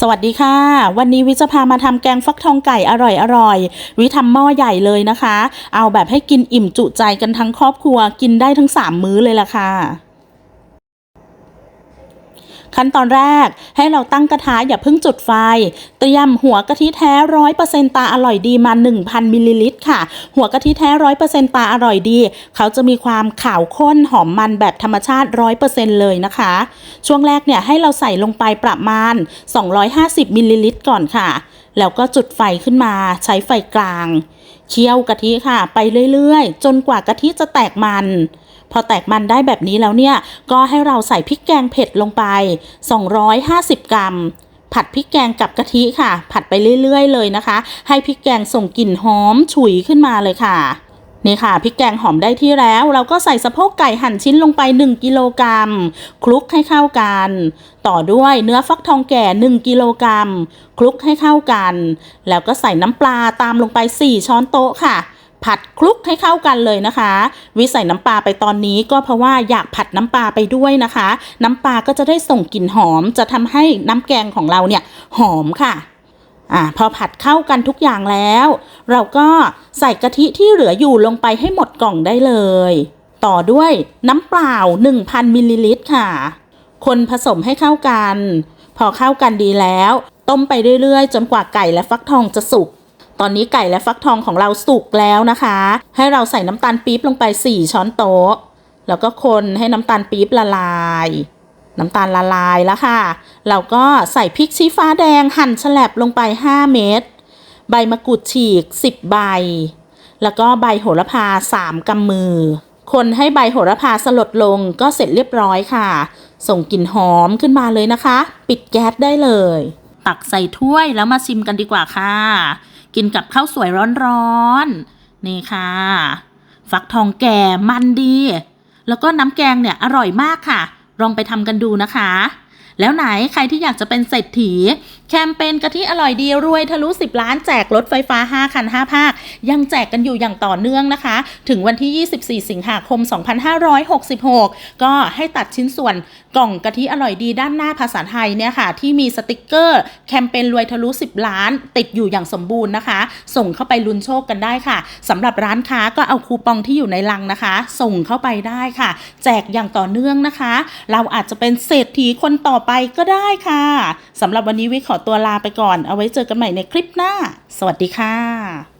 สวัสดีค่ะ วันนี้วิจะพามาทำแกงฟักทองไก่อร่อยอร่อยๆวิทำหม้อใหญ่เลยนะคะ เอาแบบให้กินอิ่มจุใจกันทั้งครอบครัวกินได้ทั้ง 3 มื้อเลยล่ะค่ะ ขั้นตอนแรกให้เราตั้งกระทะอย่าเพิ่งจุดไฟ เตรียมหัวกะทิแท้ร้อยเปอร์เซ็นตาอร่อยดีมา 1,000มิลลิลิตรค่ะ หัวกะทิแท้ร้อยเปอร์เซ็นตาอร่อยดี เขาจะมีความขาวข้นหอมมันแบบธรรมชาติร้อยเปอร์เซ็นเลยนะคะ ช่วงแรกเนี่ยให้เราใส่ลงไปประมาณ 250มิลลิลิตรก่อนค่ะ แล้วก็จุดไฟขึ้นมาใช้ไฟกลาง เคี่ยวกะทิค่ะ ไปเรื่อยๆ จนกว่ากะทิจะแตกมัน พอแตกมันได้แบบนี้แล้วเนี่ย ก็ให้เราใส่พริกแกงเผ็ดลงไป 250 กรัม ผัดพริกแกงกับกะทิค่ะ ผัดไปเรื่อยๆ เลยนะคะ ให้พริกแกงส่งกลิ่นหอมฉุยขึ้นมาเลยค่ะ นี่ค่ะพริกแกงหอมได้ที่แล้ว เราก็ใส่สะโพกไก่หั่นชิ้นลงไป 1 กิโลกรัมคลุกให้เข้ากัน ต่อด้วยเนื้อฟักทองแก่ 1 กิโลกรัมคลุกให้เข้ากัน แล้วก็ใส่น้ำปลาตามลงไป 4 ช้อนโต๊ะค่ะผัดคลุกให้เข้ากันเลยนะคะ วิใส่น้ำปลาไปตอนนี้ก็เพราะว่าอยากผัดน้ำปลาไปด้วยนะคะ น้ำปลาก็จะได้ส่งกลิ่นหอมจะทำให้น้ำแกงของเราเนี่ยหอมค่ะ อ่าพอผัดเข้ากันทุกอย่างแล้ว เราก็ใส่กะทิที่เหลืออยู่ลงไปให้หมดกล่องได้เลย ต่อด้วยน้ำเปล่า 1,000มิลลิลิตรค่ะ คนผสมให้เข้ากัน พอเข้ากันดีแล้ว ต้มไปเรื่อยๆ จนกว่าไก่และฟักทองจะสุก ตอนนี้ไก่และฟักทองของเราสุกแล้วนะคะ ให้เราใส่น้ำตาลปี๊บลงไป 4 ช้อนโต๊ะ แล้วก็คนให้น้ำตาลปี๊บละลาย น้ำตาลละลายแล้วค่ะ เราก็ใส่พริกชี้ฟ้าแดงหั่นฉลับลงไป 5 เม็ด ใบมะกรูดฉีก 10 ใบ แล้วก็ใบโหระพา 3กำมือ คนให้ใบโหระพาสลดลงก็เสร็จเรียบร้อยค่ะ ส่งกลิ่นหอมขึ้นมาเลยนะคะ ปิดแก๊สได้เลย ตักใส่ถ้วยแล้วมาชิมกันดีกว่าค่ะ กินกับข้าวสวยร้อนๆ นี่ค่ะ ฟักทองแก่มันดี แล้วก็น้ำแกงเนี่ยอร่อยมากค่ะ ลองไปทำกันดูนะคะ แล้วไหนใครที่อยากจะเป็นเศรษฐี แคมเปญกะทิอร่อยดีรวยทะลุ 10 ล้านแจกรถไฟฟ้า 5 คัน 5 ภาค ยังแจกกันอยู่อย่างต่อเนื่องนะคะ ถึงวันที่ 24 สิงหาคม 2566 ก็ให้ตัดชิ้นส่วนกล่องกะทิอร่อยดีด้านหน้าภาษาไทยเนี่ยค่ะ ที่มีสติกเกอร์ แคมเปญรวยทะลุ 10 ล้าน ติดอยู่อย่างสมบูรณ์นะคะ ส่งเข้าไปลุ้นโชคกันได้ค่ะสำหรับร้านค้าก็เอาคูปองที่อยู่ในลังนะคะ ส่งเข้าไปได้ค่ะ แจกอย่างต่อเนื่องนะคะ เราอาจจะเป็นเศรษฐีคนต่อไปก็ได้ค่ะสำหรับวันนี้วิขอตัวลาไปก่อน เอาไว้เจอกันใหม่ในคลิปหน้า สวัสดีค่ะ